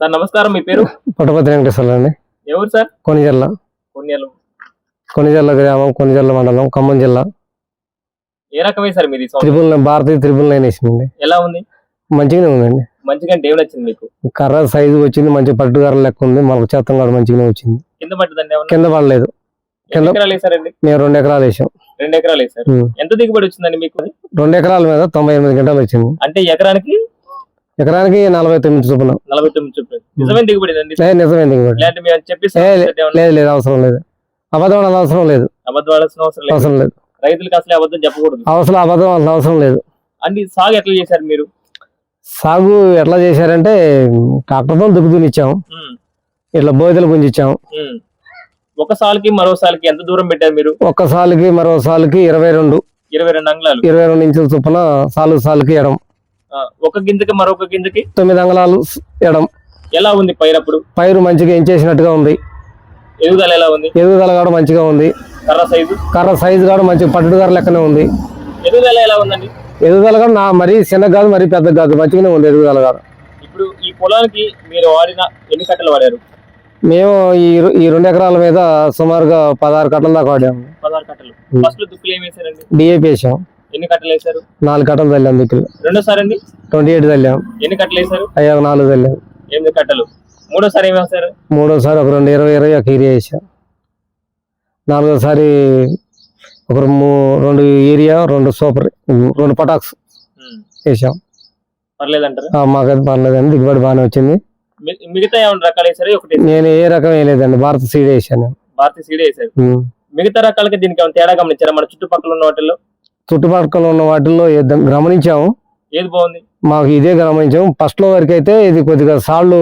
Sir నమస్కారం మీ పేరు? పుట్టపతి వెంకటేశ్వర్లు అండి. ఎవరు సార్? కొనిజల్ల కొన్నేళ్ళు కొనిజల్ల గ్రామం కొనిజల్ల మండలం ఖమ్మం జిల్లా. ఏ రకమే సార్ మీది? త్రిపుల్ నైన్ భారతీయ త్రిపుల్ నైన్ వేసిందండి. ఎలా ఉంది? మంచిగానే ఉందండి. మంచిగా అంటే ఏం నచ్చింది మీకు? కర్ర సైజు వచ్చింది మంచి పట్టు కర్ర లెక్క ఉంది మనకు చేతం కూడా మంచిగానే వచ్చింది. కింద పడ్డదండి ఏమన్నా? కింద పడలేదు. ఎన్ని కింద- ఎకరాలు వేసారండి మేము రెండు ఎకరాలు వేసాం. రెండు ఎకరాలు వేసారు ఉం. ఎంత దిగుబడి వచ్చిందండి మీకు? రెండు ఎకరాల మీద తొంభై ఎనిమిది గంటలు వచ్చింది. అంటే ఎకరానికి ఎకరానికి నలభై తొమ్మిది చొప్పున. నలభై తొమ్మిది చొప్పున. నిజమైన దిగుబడి అండి లేదు. లేదు లేదు అవసరం లేదు. అబద్ధం అవసరం లేదు. అవసరం లేదు. అవసరం లేదు. రైతులకు అసలే అబద్ధం చెప్పకూడదు. అవసరం అబద్ధం అవసరం లేదు. అండి సాగు ఎట్లా చేశారు మీరు? సాగు ఎట్లా చేశారంటే ట్రాక్టర్తో దుక్కుతునిచ్చాం ఉం. ఇట్లా బోదెలు గుంజిచ్చాం. ఉం. ఒక సాలుకి మరో సాలుకి ఎంత దూరం పెట్టారు మీరు? ఒక్క సాలుకి మరో సాలుకి ఇరవై రెండు. ఇరవై రెండు అంగుళాలు. ఇరవై రెండు ఇంచుల చొప్పున సాలు సాలుకి ఎడం. ఒక గింజకి మరొక గింజకి తొమ్మిది అంగళాలు ఎడం. ఎలా ఉంది పైరప్పుడు పైరు మంచిగా ఎంచేసినట్టుగా ఉంది. ఎదుగుదల ఎలా ఉంది? ఎదుగుదల కూడా మంచిగా ఉంది. కర్ర సైజు? కర్ర సైజు కూడా మంచిగా పట్టుడు కర్ర లెక్కనే ఉంది. ఎదుగుదల ఎలా ఉందండి? ఎదుగుదల కూడా నా మరీ చిన్న కాదు మరీ పెద్ద కాదు మంచిగానే ఉంది ఎదుగుదల కూడా ఇప్పుడు ఈ పొలానికి మీరు వాడిన ఎన్ని కట్టలు వాడారు? మేము ఈ ఈ రెండు ఎకరాల మీద సుమారుగా పదహారు కట్టల దాకా వాడాము. పదహారు కట్టలు. ఫస్ట్ దుక్కులు ఏం వేసారండి? డిఏపి వేసాం. ఎన్ని కట్టలు వేసారు నాలుగు కట్టలు తల్లాం దిక్కులు రెండోసారి అండి? ట్వంటీ ఎయిట్ తల్లాం. ఎన్ని కట్టలు వేసారు అయ్యా నాలుగు తల్లాం. ఎనిమిది కట్టలు. మూడోసారి ఏం వేసారు మూడోసారి ఒక రెండు ఇరవై ఇరవై ఒక ఏరియా వేసాం నాలుగోసారి ఒక రెండు ఏరియా రెండు సూపర్ రెండు పటాక్స్. వేసాం పర్లేదంటారా? మాకైతే పర్లేదండి. దిగుబడి బాగానే వచ్చింది. మిగతా ఏమైనా రకాలు వేసారు ఒకటి నేను ఏ రకం వేయలేదండి. భారత సీడ్ వేసాను నేను. భారతీయ సీడ్ వేసారు ఉమ్. మిగతా రకాలకి దీనికి ఏమైనా తేడా గమనించారా? మన చుట్టుపక్కల ఉన్న వాటిల్లో? చుట్టుపక్కల ఉన్న వాటిల్లో గమనించాము? ఏది బాగుంది? మాకు ఇదే గమనించాము. ఫస్ట్లో వరకు అయితే ఇది కొద్దిగా సాళ్ళు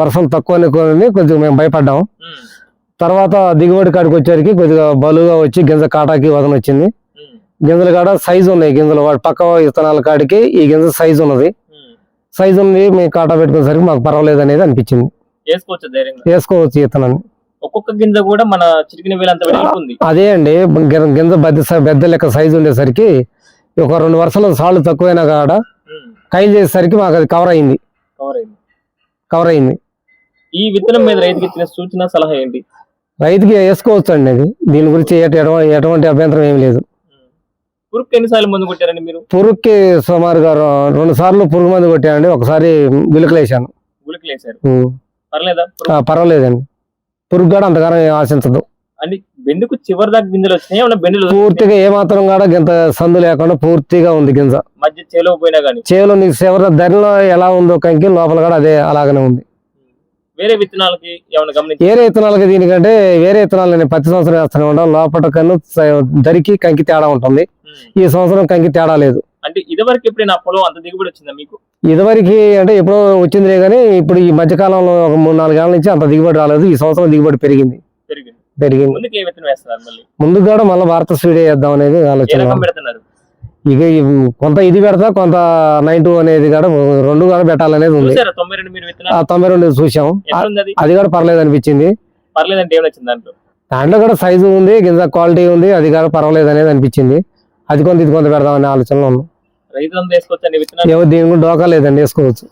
వర్షం తక్కువ అనుకోని కొద్దిగా మేము భయపడ్డాము. తర్వాత దిగుబడి కాడికి వచ్చేసరికి కొద్దిగా బలుగా వచ్చి గింజ కాటాకి వదన వచ్చింది. గింజలు కాడ సైజు ఉన్నాయి గింజలు వాటి పక్క విత్తనాల కాడికి ఈ గింజ సైజు ఉన్నది. సైజు ఉంది మేము కాటా పెట్టుకునేసరికి మాకు పర్వాలేదు అనేది అనిపించింది. వేసుకోవచ్చు విత్తనాన్ని. ఒక్కొక్క గింజ కూడా మన చిటికిన వేలంత ఉంది అదే అండి గింజ పెద్ద పెద్ద లెక్క సైజు ఉండేసరికి ఒక రెండు వర్షాలు సాళ్ళు తక్కువైనా కాడ. కైలు చేసేసరికి మాకు అది కవర్ అయింది. కవర్ అయింది. కవర్ అయింది. ఈ విత్తనం మీద రైతుకి ఇచ్చిన సూచన సలహా ఏంటి? రైతుకి వేసుకోవచ్చు అండి అది. దీని గురించి ఎటు- ఎటువంటి అభ్యంతరం ఏమి లేదు. పురుకు ఎన్నిసార్లు ముందు కొట్టారండి మీరు? పురుగుకి సుమారుగా రెండు సార్లు పురుగు మందు కొట్టానండి. ఒకసారి గులికలు వేసాను గులికలు వేసారు ఉమ్. పర్లేదా పర్వాలేదండి. పురుగు కూడా అంతగానం ఏం ఆశించదు. బెండుకు చివరి దాకా గింజలు వచ్చినాయి? ఏమన్నా బెండులు పూర్తిగా ఏమాత్రం కూడా గింత సందు లేకుండా పూర్తిగా ఉంది గింజ. మధ్య చేలో పోయినా గానీ? చేలో నీకు చివరి ధరలో ఎలా ఉందో కంకి లోపల కూడా అదే అలాగనే ఉంది. వేరే విత్తనాలకి వేరే విత్తనాలకి దీనికంటే వేరే విత్తనాలు నేను ప్రతి సంవత్సరం వేస్తూనే ఉంటాను. లోపల కన్ను ధరికి కంకి తేడా ఉంటుంది. ఈ సంవత్సరం కంకి తేడా లేదు. అంటే ఇదివరకు ఎప్పుడైనా పొలం అంత దిగుబడి వచ్చిందా మీకు? ఇదివరకు అంటే ఎప్పుడో వచ్చిందిలే కానీ ఇప్పుడు ఈ మధ్యకాలంలో ఒక మూడు నాలుగేళ్ళ నుంచి అంత దిగుబడి రాలేదు. ఈ సంవత్సరం దిగుబడి పెరిగింది. పెరిగింది. పెరిగింది. ముందుకు ఏ విత్తనం వేస్తున్నారు మళ్ళీ? ముందు కూడా మళ్ళీ భారత స్వీడే వేద్దాం అనేది ఆలోచన. పెడుతున్నారు? ఇక కొంత ఇది పెడతా కొంత నైన్ టూ అనేది కూడా రెండు కూడా పెట్టాలనేది ఉంది. తొంభై రెండు చూసాం. అది? కూడా పర్లేదు అనిపించింది. దాంట్లో? దాంట్లో కూడా సైజు ఉంది గింజ క్వాలిటీ ఉంది అది కూడా పర్వాలేదు అనేది అనిపించింది. అది కొంత ఇది కొంత పెడదామనే ఆలోచనలో ఉన్నాం. రైతులంతా వేసుకోవచ్చండి విత్తనాలు? ఏమో దీని కూడా డోకా లేదండి వేసుకోవచ్చు.